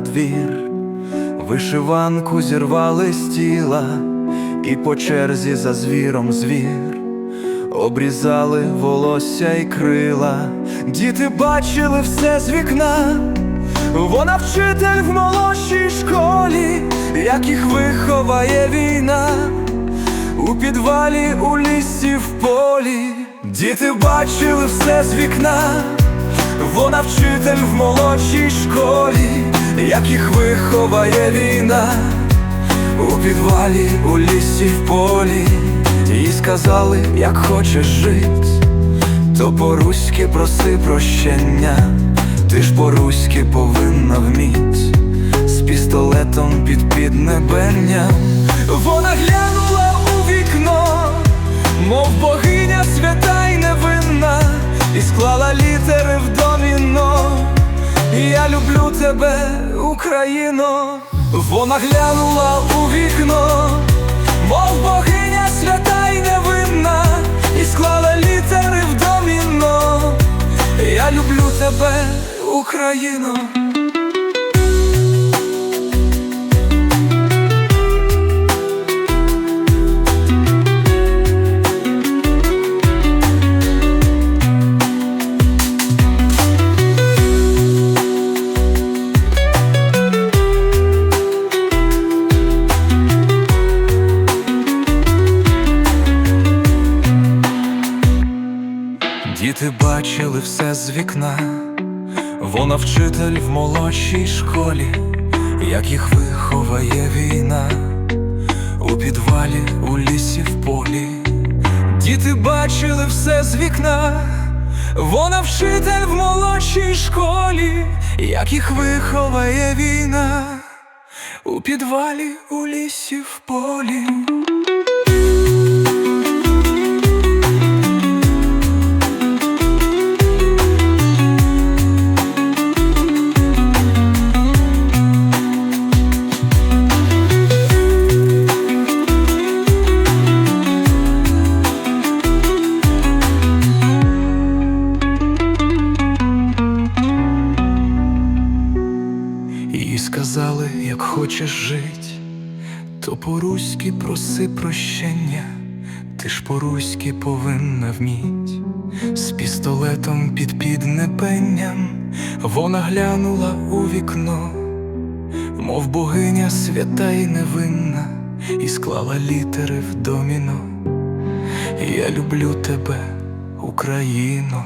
двір, вишиванку зірвали з тіла, і по черзі за звіром звір, обрізали волосся й крила, діти бачили все з вікна, вона вчитель в молодшій школі, як їх виховає війна. У підвалі, у лісі, в полі, діти бачили все з вікна, вона вчитель в молодшій школі, як їх виховає війна, у підвалі, у лісі, в полі, їй сказали, як хочеш жить, то по-руськи проси прощення, ти ж по-руськи повинна вміть, з пістолетом під піднебенням. Вона глянула у вікно, мов богиня свята й невинна, і склала літери люблю тебе, Україно. Вона глянула у вікно, мов богиня свята й невинна, і склала літери в доміно. Я люблю тебе, Україно. Діти бачили все з вікна, вона вчитель в молодшій школі, як їх виховає війна, у підвалі, у лісі, в полі. Діти бачили все з вікна, вона вчитель в молодшій школі, як їх виховає війна, у підвалі, у лісі, в полі. І сказали, як хочеш жить, то по-руськи проси прощення, ти ж по-руськи повинна вміть, з пістолетом під піднебенням вона глянула у вікно, мов богиня свята й невинна, і склала літери в доміно. Я люблю тебе, Україно.